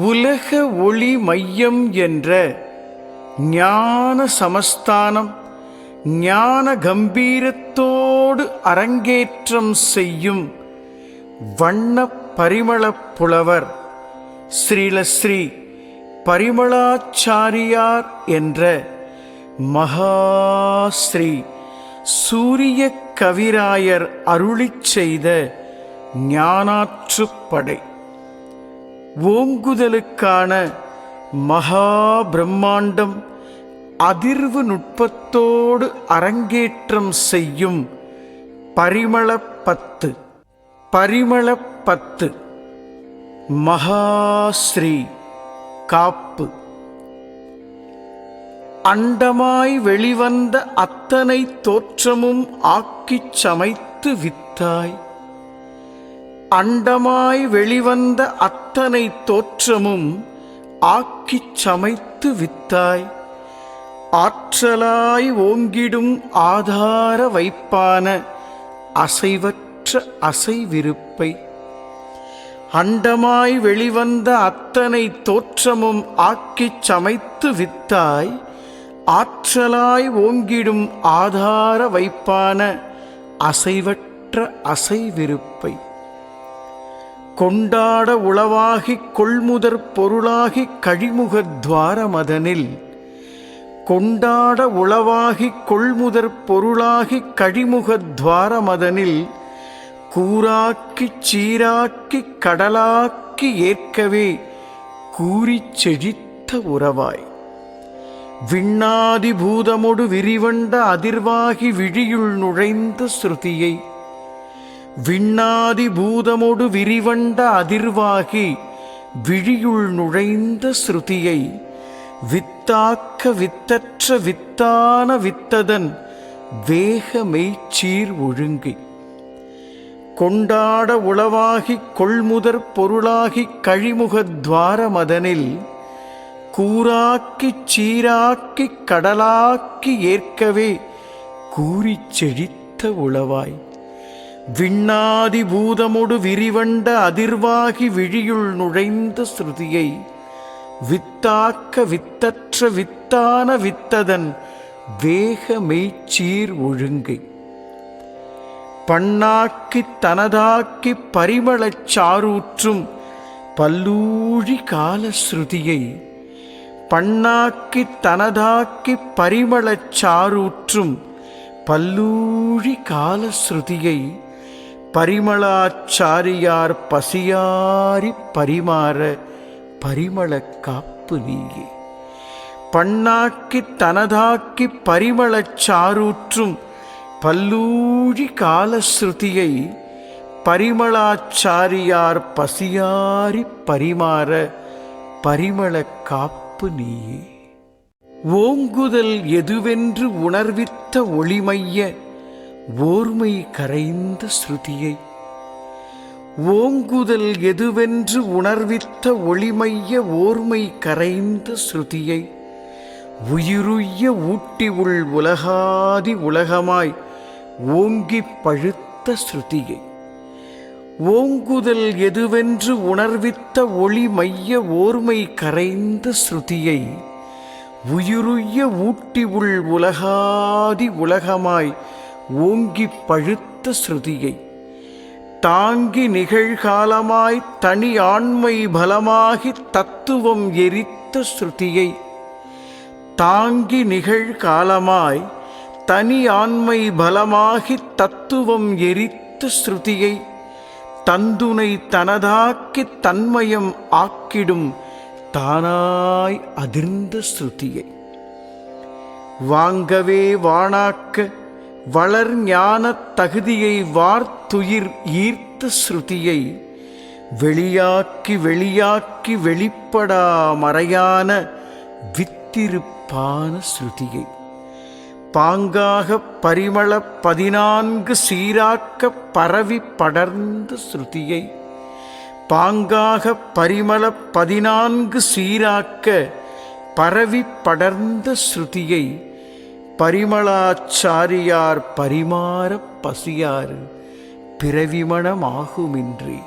உலக ஒளி மையம் என்ற ஞான சமஸ்தானம் ஞான கம்பீரத்தோடு அரங்கேற்றம் செய்யும் வண்ண பரிமளப் புலவர் ஸ்ரீலஸ்ரீ பரிமளாச்சாரியார் என்ற மகாஸ்ரீ சூரிய கவிராயர் அருளிச் செய்த ஞானாற்றுப்படை ஓங்குதலுக்கான மகா பிரம்மாண்டம் அதிர்வு நுட்பத்தோடு அரங்கேற்றம் செய்யும் பரிமள பத்து. பரிமள பத்து. மகாஸ்ரீ. காப்பு. அண்டமாய் வெளிவந்த அத்தனை தோற்றமும் ஆக்கிச் சமைத்து வித்தாய். அண்டமாய் வெளிவந்த அத்தனை தோற்றமும் ஆக்கிச் சமைத்து வித்தாய். ஆற்றலாய் ஓங்கிடும் ஆதார வைப்பான அசைவற்ற அசைவிருப்பை. அண்டமாய் வெளிவந்த அத்தனை தோற்றமும் ஆக்கிச் சமைத்து வித்தாய். ஆற்றலாய் ஓங்கிடும் ஆதார வைப்பான அசைவற்ற அசைவிருப்பை. கொண்டாட உளவாகிக் கொள்முதற் பொருளாகிக் கழிமுகத்வாரமதனில் கொண்டாட உளவாகிக் கொள்முதற் பொருளாகிக் கழிமுகத்வாரமதனில் துவாரமதனில். சீராக்கிக் கடலாக்கி ஏற்கவே கூறிச் செழித்த உறவாய். விண்ணாதிபூதமொடு விரிவண்ட அதிர்வாகி விழியுள் நுழைந்த ஸ்ருதியை விண்ணாதி பூதமொடு விரிவண்ட அதிர்வாகி விழியுள் நுழைந்த ஸ்ருதியை வித்தாக்க வித்தற்ற வித்தான வித்ததன் வேக மெய்ச்சீர் ஒழுங்கி. கொண்டாட உளவாகிக் கொள்முதற் பொருளாகிக் கழிமுகத் துவாரமதனில் கூராக்கிச் சீராக்கிக் கடலாக்கி ஏற்கவே கூறிச் செழித்த உளவாய். விண்ணாதி பூதமொடு விரிவண்ட அதிர்வாகி விழியுள் நுழைந்த ஸ்ருதியை வித்தாக்க வித்தற்ற வித்தான வித்ததன் வேக மெய்ச்சீர் ஒழுங்கை. பண்ணாக்கி தனதாக்கி பரிமளச் சாரூற்றும் பல்லூழி கால ஸ்ருதியை பண்ணாக்கித் பரிமளச் சாரூற்றும் பல்லூழி கால ஸ்ருதியை பரிமளாச்சாரியார் பசியாரி பரிமாற பரிமள காப்பு நீயே. பண்ணாக்கி தனதாக்கிப் பரிமளச் சாரூற்றும் பல்லூழி காலஸ்ருதியை பரிமளாச்சாரியார் பசியாரி பரிமாற பரிமள காப்பு நீயே. ஓங்குதல் எதுவென்று உணர்வித்த ஒளிமைய ஓர்மை கரைந்த ஸ்ருதியை ஓங்குதல் எதுவென்று உணர்வித்த ஒளிமைய ஓர்மை கரைந்த ஸ்ருதியை உயிருய்ய ஊட்டி உள் உலகாதி உலகமாய் ஓங்கிப் பழுத்த ஸ்ருதியை ஓங்குதல் எதுவென்று உணர்வித்த ஒளி மைய ஓர்மை கரைந்த ஸ்ருதியை உயிருய்ய ஊட்டி உள் உலகாதி உலகமாய் ஓங்கிப் பழுத்த ஸ்ருதியை. தாங்கி நிகழ்காலமாய் தனி ஆண்மை பலமாகி தத்துவம் எரித்த ஸ்ருதியை. தாங்கி நிகழ்காலமாய் தனி ஆண்மை பலமாகி தத்துவம் எரித்த ஸ்ருதியை. தந்துனை தனதாக்கித் தன்மயம் ஆக்கிடும் தானாய் அதிர்ந்த ஸ்ருதியை. வாங்கவே வாணாக்க வளர் ஞானத் தகுதியை வார்த்துயிர் ஈர்த்த ஸ்ருதியை வெளியாக்கி வெளியாக்கி வெளிப்படா மறையான வித்திருப்பான ஸ்ருதியை. பாங்காக பரிமள பதினான்கு சீராக்க பரவி படர்ந்த ஸ்ருதியை. பாங்காக பரிமள பதினான்கு சீராக்க பரவி படர்ந்த ஸ்ருதியை பரிமளாச்சாரியார் பரிமாற பசியாறு பிறவிமணமாகுமின்றி.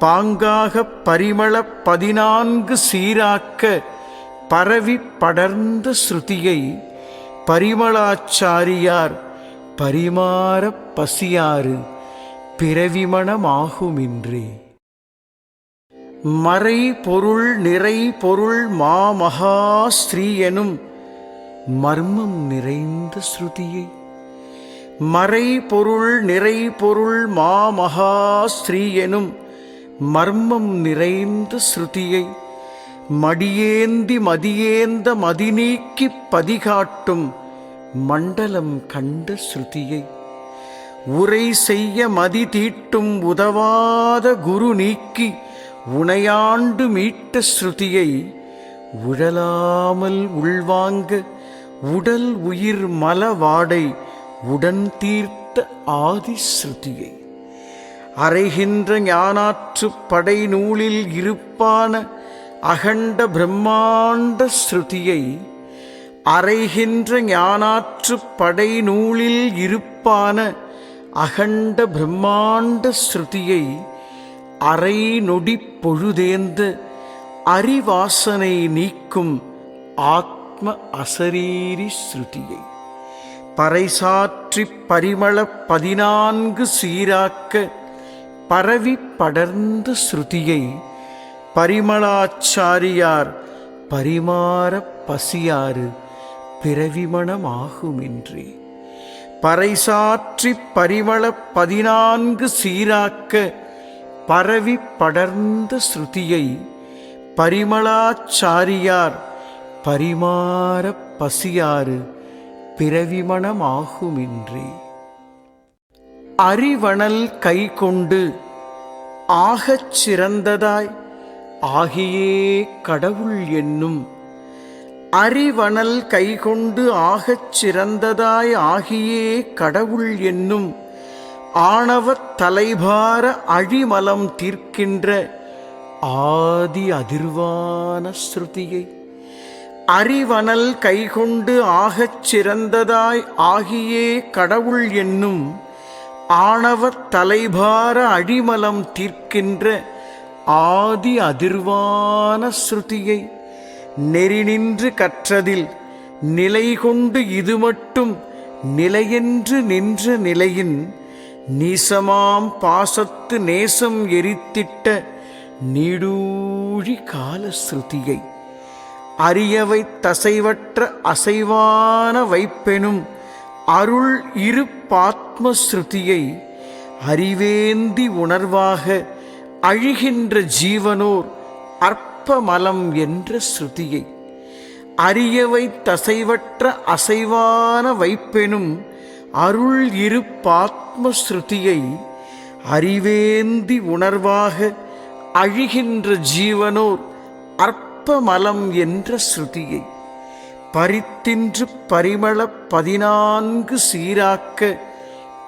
பாங்காக பரிமள பதினான்கு சீராக்க பரவி படர்ந்த ஸ்ருதியை பரிமளாச்சாரியார் பரிமாற பசியாறு பிறவிமணமாகுமின்றி. மறை பொருள் நிறை பொருள் மாமகா ஸ்ரீ எனும் மர்மம் நிறைந்த ஸ்ருதியை. மறை பொருள் நிறை பொருள் மாமகா ஸ்ரீ எனும் மர்மம் நிறைந்த ஸ்ருதியை மடியேந்தி மதியேந்த மதிநீக்கி பதிகாட்டும் மண்டலம் கண்ட ஸ்ருதியை. உரை செய்ய மதி தீட்டும் உதவாத குரு நீக்கி உனையாண்டு மீட்ட ஸ்ருதியை உழலாமல் உள்வாங்க உடல் உயிர் மலவாடை உடன் தீர்த்த ஆதிஸ்ருதியை அறைகின்ற ஞானாற்று படை நூலில் இருப்பான அகண்ட பிரம்மாண்ட ஸ்ருதியை அறைகின்ற ஞானாற்று படை நூலில் இருப்பான அகண்ட பிரம்மாண்ட ஸ்ருதியை அரை நொடி பொழுதேந்த அறிவாசனை நீக்கும் ஆத்ம அசரீரி ஸ்ருதியை. பறைசாற்றி பரிமள பதினான்கு சீராக்க பரவி படர்ந்த ஸ்ருதியை பரிமளாச்சாரியார் பரிமாற பசியாறு பிறவிமணமாகுமின்றே. பறைசாற்றி பரிமள பதினான்கு சீராக்க பரவி படர்ந்த ஸ்ருதியை பரிமளாச்சாரியார் பரிமாற பசியாறு பிறவிமணமாகுமின்றே அறிவணல் கை கொண்டு ஆகச் சிறந்ததாய் ஆகியே கடவுள் என்னும். அறிவணல் கைகொண்டு ஆகச் சிறந்ததாய் ஆகியே கடவுள் என்னும். ஆணவத் தலைபார அழிமலம் தீர்க்கின்ற ஆதி அதிர்வான ஸ்ருதியை அறிவனல் கைகொண்டு ஆகச் சிறந்ததாய் ஆகியே கடவுள் என்னும் ஆணவத் தலைபார அழிமலம் தீர்க்கின்ற ஆதி அதிர்வான ஸ்ருதியை நெறி நின்று கற்றதில் நிலை கொண்டு இது மட்டும் நிலையென்று நின்ற நிலையின் நீசமாம் பாசத்து நேசம் எரித்திட்ட நீடூழி காலஸ்ருதியை. அரியவை தசைவற்ற அசைவான வைப்பெனும் அருள் இரு பாத்மஸ்ருதியை அறிவேந்தி உணர்வாக அழிகின்ற ஜீவனோர் அற்பமலம் என்ற ஸ்ருதியை. அரியவை தசைவற்ற அசைவான வைப்பெனும் அருள் இரு பாத்மஸ்ருதியை அறிவேந்தி உணர்வாக அழிகின்ற ஜீவனோர் அற்பமலம் என்ற ஸ்ருதியை பரித்தின்று பரிமள பதினான்கு சீராக்க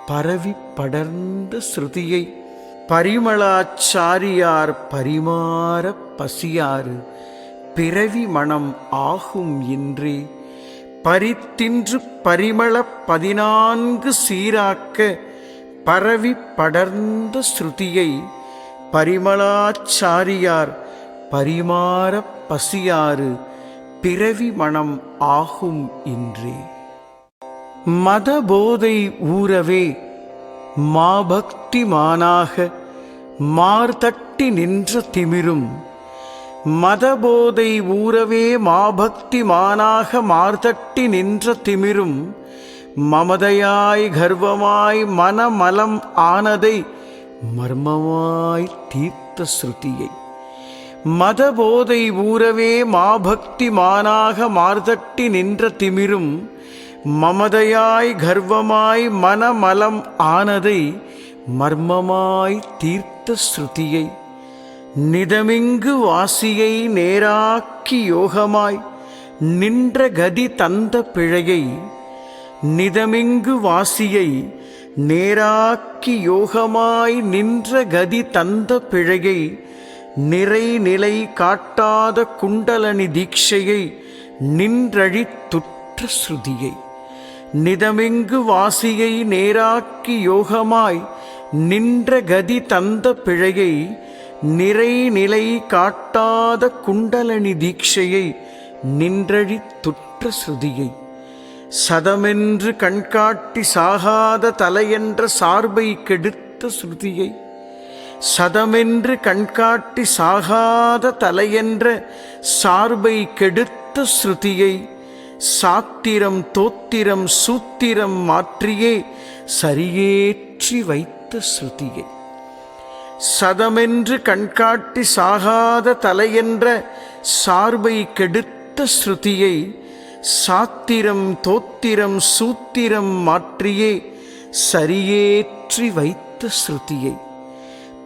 பரவி படர்ந்த ஸ்ருதியை பரிமளாச்சாரியார் பரிமாற பசியாறு பிறவி மனம் ஆகும் என்றே பரித்தின்று பரிமள பதினான்கு சீராக்க பரவி படர்ந்த ஸ்ருதியை பரிமளாச்சாரியார் பரிமாற பசியாறு பிறவி மனம் ஆகும் இன்றே. மதபோதை ஊரவே மாபக்தி மானாக மார்தட்டி நின்ற திமிரும். மதபோதை ஊரவே மாபக்தி மானாக மார்தட்டி நின்ற திமிரும். மமதையாய் கர்வமாய் மனமலம் ஆனதை மர்மமாய் தீர்த்த ஸ்ருதியை. மதபோதை ஊரவே மாபக்தி மானாக மார்தட்டி நின்ற திமிரும் மமதையாய் கர்வமாய் மனமலம் ஆனதை மர்மமாய் தீர்த்த ஸ்ருதியை நிதமிங்கு வாசியை நேராக்கி யோகமாய் நின்ற கதி தந்த பிழையை நிதமிங்கு வாசியை நேராக்கி யோகமாய் நின்ற கதி தந்த பிழையை நிறைநிலை காட்டாத குண்டலனி தீட்சையை நின்றழித்துற்ற ஸ்ருதியை. நிதமெங்கு வாசியை நேராக்கி யோகமாய் நின்ற கதி தந்த பிழையை நிறைநிலை காட்டாத குண்டலனி தீட்சையை நின்றழித்துற்ற ஸ்ருதியை. சதமென்று கண்காட்டி சாகாத தலையென்ற சார்பை கெடுத்த ஸ்ருதியை சதமென்று கண்காட்டி சாகாத தலையென்ற சார்பை கெடுத்த ஸ்ருதியை சாத்திரம் தோத்திரம் சூத்திரம் மாற்றியே சரியேற்றி வைத்த ஸ்ருதியை. சதமென்று கண்காட்டி சாகாத தலையென்ற சார்பை கெடுத்த ஸ்ருதியை சாத்திரம் தோத்திரம் சூத்திரம் மாற்றியே சரியேற்றி வைத்த ஸ்ருதியை.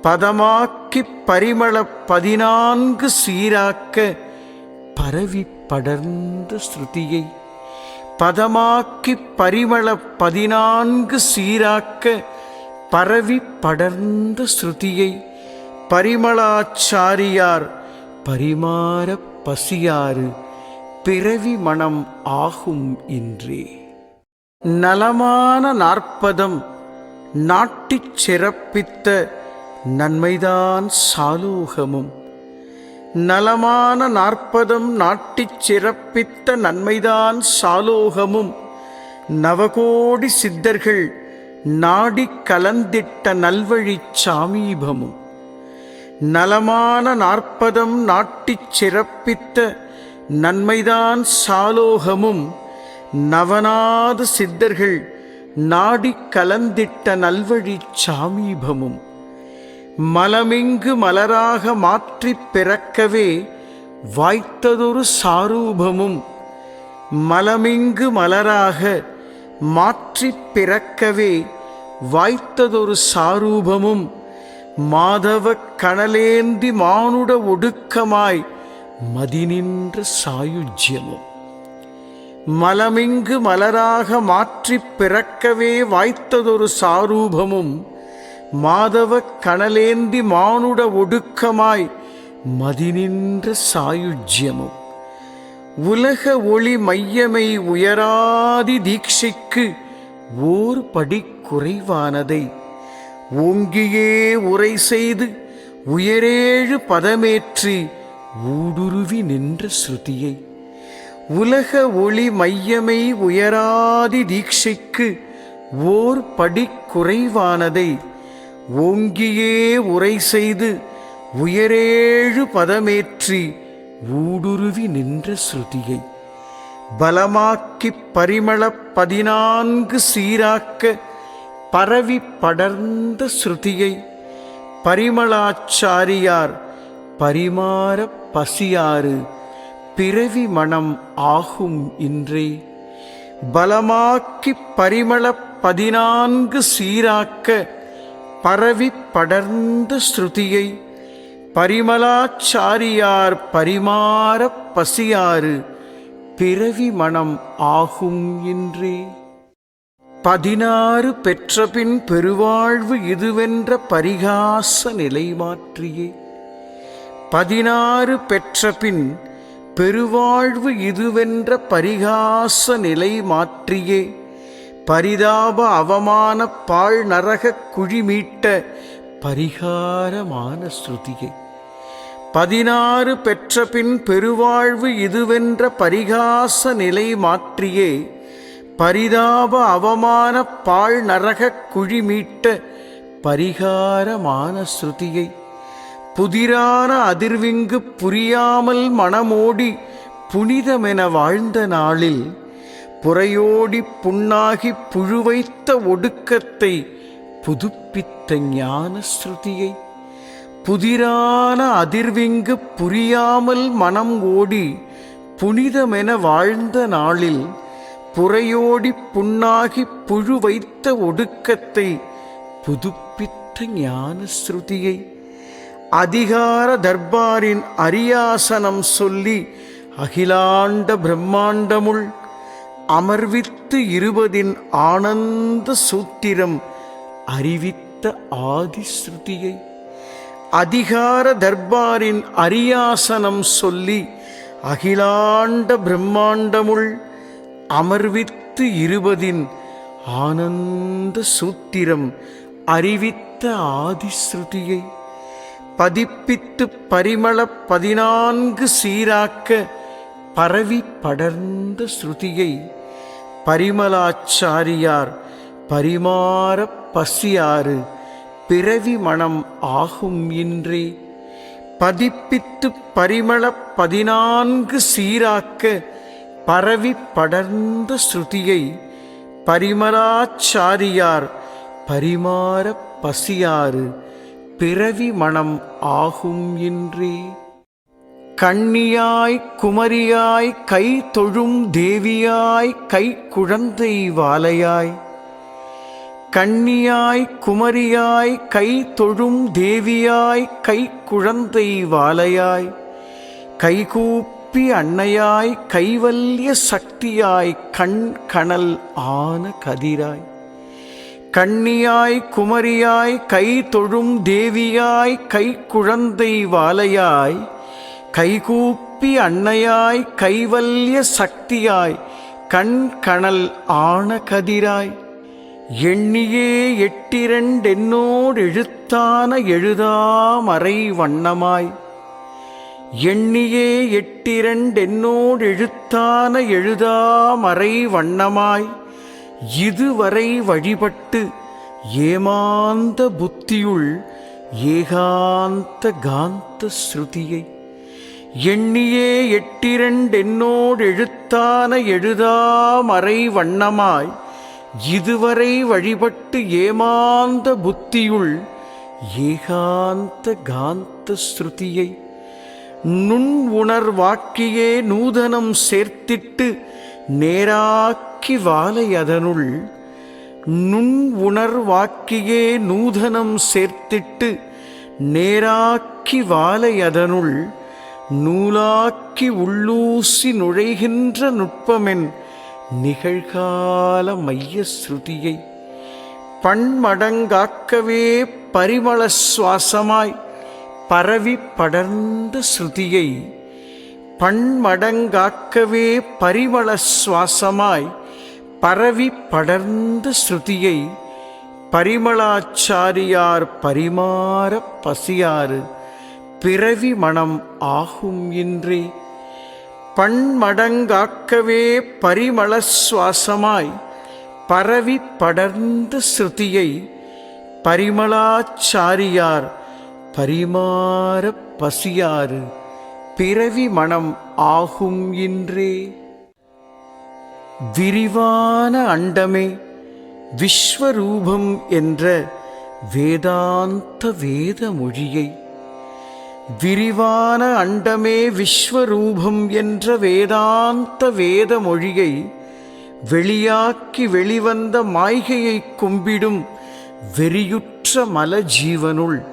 பதமாக்கி பரிமள பதினான்கு சீராக்க பரவி படர்ந்த ஸ்ருதியை. பதமாக்கி பரிமள பதினான்கு சீராக்க பரவி படர்ந்த ஸ்ருதியை. பரிமளாச்சாரியார் பரிமாற பசியாறு பிறவி மனம் ஆகும் இன்றே. நலமான நாற்பதம் நாட்டிச் சிறப்பித்த நன்மைதான் சாலோகமும். நலமான நாற்பதம் நாட்டிச் சிறப்பித்த நன்மைதான் சாலோகமும். நவகோடி சித்தர்கள் நாடி கலந்திட்ட நல்வழி சாமீபமும். நலமான நாற்பதம் நாட்டிச் சிறப்பித்த நன்மைதான் சாலோகமும். நவநாத சித்தர்கள் நாடி கலந்திட்ட நல்வழி சாமீபமும். மலமிங்கு மலராக மாற்றிப் பிறக்கவே வாய்த்ததொரு சாரூபமும் மலமிங்கு மலராக மாற்றிப் பிறக்கவே வாய்த்ததொரு சாரூபமும் மாதவ கணலேந்தி மானுட ஒடுக்கமாய் மதிநின்ற சாயுஜ்யமும். மலமிங்கு மலராக மாற்றிப் பிறக்கவே வாய்த்ததொரு சாரூபமும் மாதவக் கணலேந்தி மானுட ஒடுக்கமாய் மதிநின்ற சாயுஜ்யமும் உலக ஒளி மையமை உயராதி தீட்சைக்கு ஓர் படி குறைவானதை. ஓங்கியே உரை செய்து உயரேழு பதமேற்றி ஊடுருவி நின்ற ஸ்ருதியை. உலக ஒளி மையமை உயராதி தீட்சைக்கு ஓர் படி குறைவானதை. ஓங்கியே உரை செய்து உயரேழு பதமேற்றி ஊடுருவி நின்ற ஸ்ருதியை. பலமாக்கிப் பரிமள பதினான்கு சீராக்க பரவி படர்ந்த ஸ்ருதியை. பரிமளாச்சாரியார் பரிமாற பசியாறு பிறவி மனம் ஆகும் இன்றே. பலமாக்கிப் பரிமள பதினான்கு சீராக்க பரவி படர்ந்த ஸ்ருதியை பரிமலாச்சாரியார் பரிமாற பசியாறு பிறவி மனம் ஆகும் இன்றே. பதினாறு பெற்றபின் பெருவாழ்வு இதுவென்ற பரிகாச நிலை மாற்றியே பதினாறு பெற்றபின் பெருவாழ்வு இதுவென்ற பரிகாச நிலை மாற்றியே பரிதாப அவமான பாழ் நரக குழிமீட்ட பரிகாரமான ஸ்ருதியை. பதினாறு பெற்ற பின் பெருவாழ்வு இதுவென்ற பரிகாச நிலை மாற்றியே. பரிதாப அவமான பாழ் நரக குழிமீட்ட பரிகாரமான ஸ்ருதியை. புதிரான அதிர்விங்கு புரியாமல் மனமோடி புனிதமென வாழ்ந்த நாளில் புறையோடி புண்ணாகி புழுவைத்த ஒடுக்கத்தை புதுப்பித்த ஞான ஸ்ருதியை புதிரான அதிர்விங்கு புரியாமல் மனம் ஓடி புனிதமென வாழ்ந்த நாளில் புறையோடி புண்ணாகி புழு வைத்த ஒடுக்கத்தை புதுப்பித்த ஞான ஸ்ருதியை அதிகார தர்பாரின் அரியாசனம் சொல்லி அகிலாண்ட பிரம்மாண்டமுள் அமர்வித்து இருபதின் ஆனந்த சூத்திரம் அறிவித்த ஆதிஸ்ருதியை. அதிகார தர்பாரின் அரியாசனம் சொல்லி அகிலாண்ட பிரம்மாண்டமுள் அமர்வித்து இருபதின் ஆனந்த சூத்திரம் அறிவித்த ஆதிஸ்ருதியை. பதிப்பித்து பரிமள பதினான்கு சீராக்க பரவி படர்ந்த ஸ்ருதியை பரிமளாச்சாரியார் பரிமாற பசியாறு பிறவி மனம் ஆகும் இன்றே. பதிப்பித்து பரிமள பதினான்கு சீராக்க பரவி படர்ந்த ஸ்ருதியை பரிமளாச்சாரியார் பரிமாற பசியாறு பிறவி மனம் ஆகும் இன்றே. கண்ணியாய் குமரியாய் கை தொழும் தேவியாய் கை குழந்தை வாலையாய். கண்ணியாய் குமரியாய் கை தொழும் தேவியாய் கை குழந்தை வாலையாய். கைகூப்பி அன்னையாய் கைவல்ய சக்தியாய் கண் கணல் ஆன கதிராய். கண்ணியாய் குமரியாய் கை தொழும் தேவியாய் கை குழந்தை வாலையாய். கைகூப்பி அன்னையாய் கைவல்ய சக்தியாய் கண் கணல் ஆன கதிராய். எண்ணியே எட்டிரண்டென்னோடு எழுத்தான எழுதாமறை வண்ணமாய். எண்ணியே எட்டிரண்டென்னோடு எழுத்தான எழுதாமறை வண்ணமாய். இதுவரை வழிபட்டு ஏமாந்த புத்தியுள் ஏகாந்த காந்த ஸ்ருதியை எண்ணியே எட்டிரண்டென்னோடு எழுத்தான எழுதாமறை வண்ணமாய் இதுவரை வழிபட்டு ஏமாந்த புத்தியுள் ஏகாந்த காந்த ஸ்ருதியை நுண் உணர்வாக்கியே நூதனம் சேர்த்திட்டு நேராக்கி வாலை அதனுள் நுண் உணர்வாக்கியே நூதனம் சேர்த்திட்டு நேராக்கி வாலை அதனுள் நூலாக்கி உள்ளூசி நுழைகின்ற நுட்பமென் நிகழ்கால மைய ஸ்ருதியை. பன்மடங்காக்கவே பரிமள சுவாசமாய் பரவி படர்ந்த ஸ்ருதியை. பன்மடங்காக்கவே பரிமள சுவாசமாய் பரவி படர்ந்த ஸ்ருதியை. பரிமளாச்சாரியார் பரிமாற பசியாறு. பிறவி மனம் ஆகும் இன்றே. பன்மடங்காக்கவே பரிமள சுவாசமாய் பரவி படர்ந்த ஸ்ருதியை பரிமளாச்சாரியார் பரிமாற பசியாறு. பிறவி மனம் ஆகும் இன்றே. விரிவான அண்டமே விஸ்வரூபம் என்ற வேதாந்த வேத மொழியை விரிவான அண்டமே விஸ்வரூபம் என்ற வேதாந்த வேத மொழியை வெளியாக்கி வெளிவந்த மாய்கையை கும்பிடும் வெறியுற்ற மல ஜீவனுள்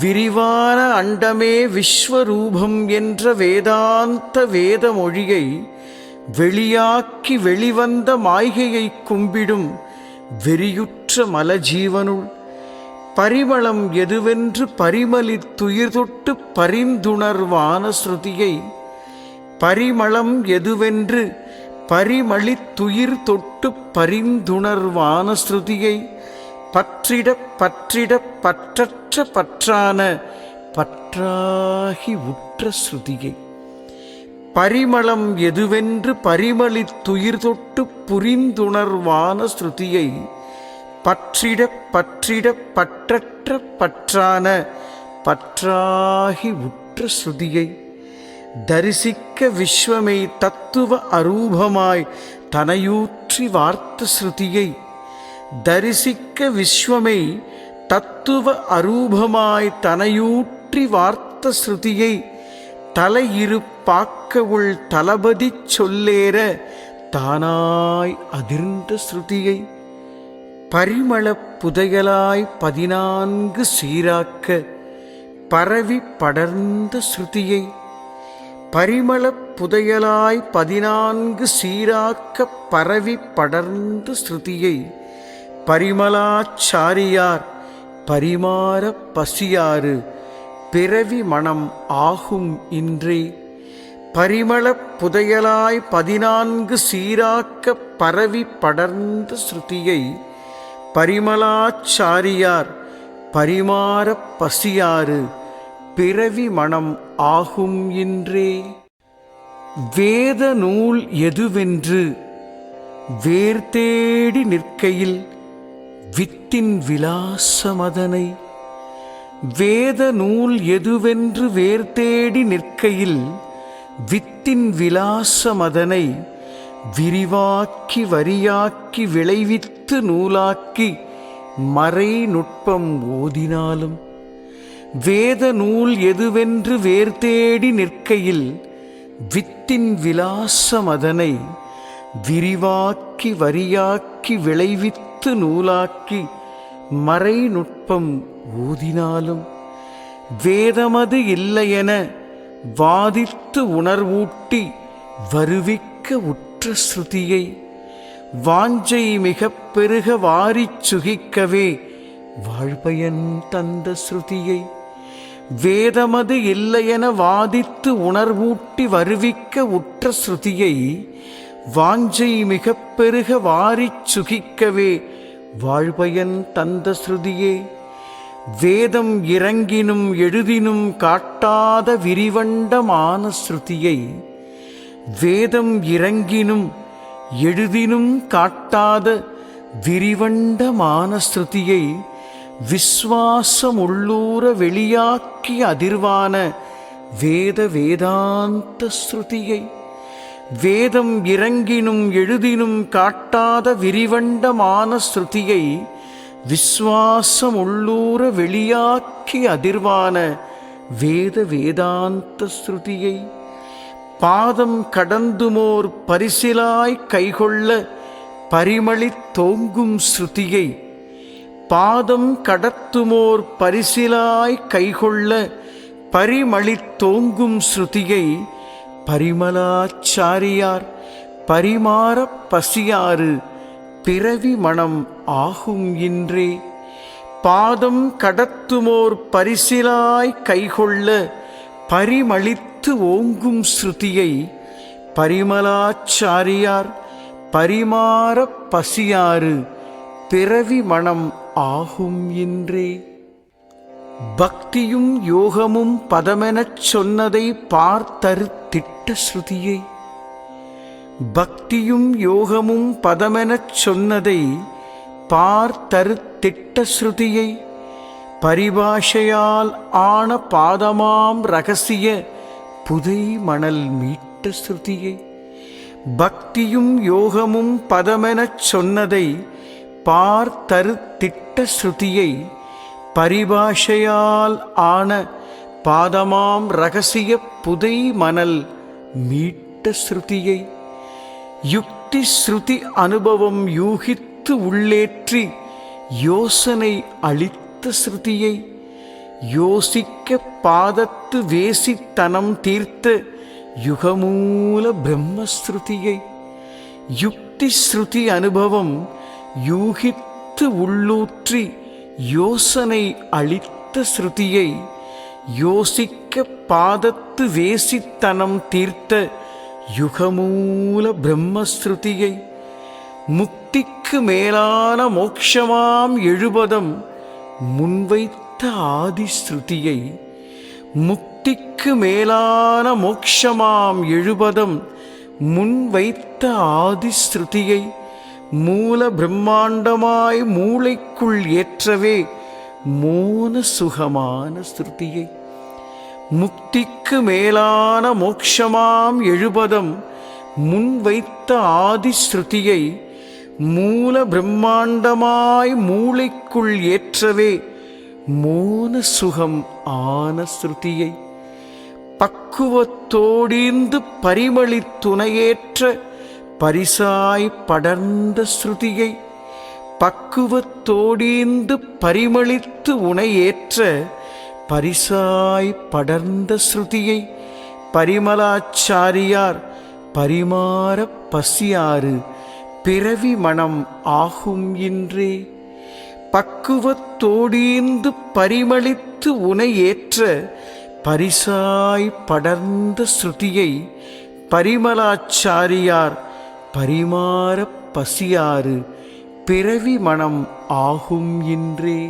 விரிவான அண்டமே விஸ்வரூபம் என்ற வேதாந்த வேத மொழியை வெளியாக்கி வெளிவந்த மாய்கையை கும்பிடும் வெறியுற்ற மலஜீவனுள். பரிமளம் எதுவென்று பரிமளித்துயிர் தொட்டு பரிந்துணர்வான ஸ்ருதியை பரிமளம் எதுவென்று பரிமளித்துயிர் தொட்டு பரிந்துணர்வான ஸ்ருதியை பற்றிட பற்றிட பற்றற்ற பற்றான பற்றாகி உற்ற ஸ்ருதியை பரிமளம் எதுவென்று பரிமளித்துயிர் தொட்டு புரிந்துணர்வான ஸ்ருதியை பற்றிட பற்றிட பற்றற்ற பற்றான பற்றாகி உற்ற ஸ்ருதியை தரிசிக்க விஸ்வமை தத்துவ அரூபமாய் தனையூற்றி வார்த்த ஸ்ருதியை தரிசிக்க விஸ்வமை தத்துவ அரூபமாய் தனையூற்றி வார்த்த ஸ்ருதியை தலையிரு பாக்க உள் தளபதி சொல்லேற தானாய் அதிர்ந்த ஸ்ருதியை பரிமளப் புதையலாய் பதினான்கு சீராக்க பரவி படர்ந்த ஸ்ருதியை பரிமளப் புதையலாய் பதினான்கு சீராக்க பரவி படர்ந்த ஸ்ருதியை பரிமளாச்சாரியார் பரிமாற பசியாறு பிறவி மனம் ஆகும் இன்றே. பரிமளப் புதையலாய் பதினான்கு சீராக்க பரவி படர்ந்த ஸ்ருதியை பரிமலாச்சாரியார் பரிமாற பசியாறு பிறவி மனம் ஆகும் இன்றே. வேத நூல் எதுவென்று வேர்தேடி நிற்கையில் வித்தின் விலாசமதனை. வேத நூல் எதுவென்று வேர்தேடி நிற்கையில் வித்தின் விலாசமதனை விரிவாக்கி வரியாக்கி விளைவித்து நூலாக்கி மறை நுட்பம் ஓதினாலும் வேத நூல் எதுவென்று வேர் தேடி நிற்கையில் வித்தின் விலாசமதனை விரிவாக்கி வரியாக்கி விளைவித்து நூலாக்கி மறை நுட்பம் ஊதினாலும் வேதமது இல்லையென வாதித்து உணர்வூட்டி வருவிக்க உற்ற ஸ்ருதியை வாஞ்சை மிகப் பெருக வாரிச் சுகிக்கவே வாழ்பயன் தந்த ஸ்ருதியை. வேதமது இல்லையென வாதித்து உணர்வூட்டி வருவிக்க உற்ற ஸ்ருதியை வாஞ்சை மிகப் பெருக வாரிச் சுகிக்கவே வாழ்பயன் தந்த ஸ்ருதியே. வேதம் இறங்கினும் எழுதினும் காட்டாத விரிவண்டமான ஸ்ருதியை வேதம் இறங்கினும் எழுதினும் காட்டாத விரிவண்டமான ஸ்ருதியை விஸ்வாசம் உள்ளூர வெளியாக்கி அதிர்வான வேத வேதாந்த ஸ்ருதியை வேதம் இறங்கினும் எழுதினும் காட்டாத விரிவண்டமான ஸ்ருதியை விஸ்வாசம் உள்ளூர வெளியாக்கி அதிர்வான வேத வேதாந்த ஸ்ருதியை பாதம் கடந்துமோர் பரிசிலாய் கைகொள்ள பரிமளித் தோங்கும் ஸ்ருதியை பாதம் கடத்துமோர் பரிசிலாய் கைகொள்ள பரிமளித் தோங்கும் ஸ்ருதியை பரிமலாச்சாரியார் பரிமாறப் பசியாறு பிறவி மனம் ஆகும் இன்றே. பாதம் கடத்துமோர் பரிசிலாய் கைகொள்ள பரிமளித்து ஓங்கும் ஸ்ருதியை பரிமலாச்சாரியார் பரிமாற பசியாறு பிறவி மனம் ஆகும் இன்றே. பக்தியும் யோகமும் பதமெனச் சொன்னதை பார்த்தரு திட்ட ஸ்ருதியை. பக்தியும் யோகமும் பதமெனச் சொன்னதை பார்த்தரு திட்ட ஸ்ருதியை. பரிபாஷையால் ஆன பாதமாம் ரகசிய புதை மணல் மீட்ட ஸ்ருதியை. பக்தியும் யோகமும் பதமெனச் சொன்னதை பார்த்தருத்திட்ட ஸ்ருதியை பரிபாஷையால் ஆன பாதமாம் ரகசிய புதை மணல் மீட்ட ஸ்ருதியை. யுக்தி ஸ்ருதி அனுபவம் யூகித்து உள்ளேற்றி யோசனை அளித்த ஸ்ருதியை. யோசிக்க பாதத்து வேசித்தனம் தீர்த்த யுகமூல பிரம்மஸ்ருதியை. யுக்தி ஸ்ருதி அனுபவம் யூகித்து உள்ளூற்றி யோசனை அளித்த ஸ்ருதியை. யோசிக்க பாதத்து வேசித்தனம் தீர்த்த யுகமூல பிரம்மஸ்ருதியை. முக்திக்கு மேலான மோக்ஷமாம் எழுபதம் முன்வைத்து ஆதிஸ்ருதியை முக்திக்கு மேலான மோக்ஷமாம் எழுபதம் முன்வைத்த ஆதிஸ்ருதியை மூல பிரம்மாண்டமாய் மூளைக்குள் ஏற்றவே மோன சுகமான ஸ்ருதியை. முக்திக்கு மேலான மோக்ஷமாம் எழுபதம் முன்வைத்த ஆதிஸ்ருதியை மூல பிரம்மாண்டமாய் மூளைக்குள் ஏற்றவே மூன சுகம் ஆன ஸ்ருதியை பக்குவத்தோடீந்து பரிமளித்துணையேற்ற பரிசாய் படர்ந்த ஸ்ருதியை பக்குவத்தோடீந்து பரிமளித்து உணையேற்ற பரிசாய் படர்ந்த ஸ்ருதியை பரிமலாச்சாரியார் பரிமாற பசியாறு பிறவி மனம் ஆகும் இன்றே. பக்குவத்தோடீந்து பரிமளித்து உனையேற்ற பரிசாய் படர்ந்த ஸ்ருதியை பரிமலாச்சாரியார் பரிமாற பசியாறு பிறவி மனம் ஆகும் இன்றே.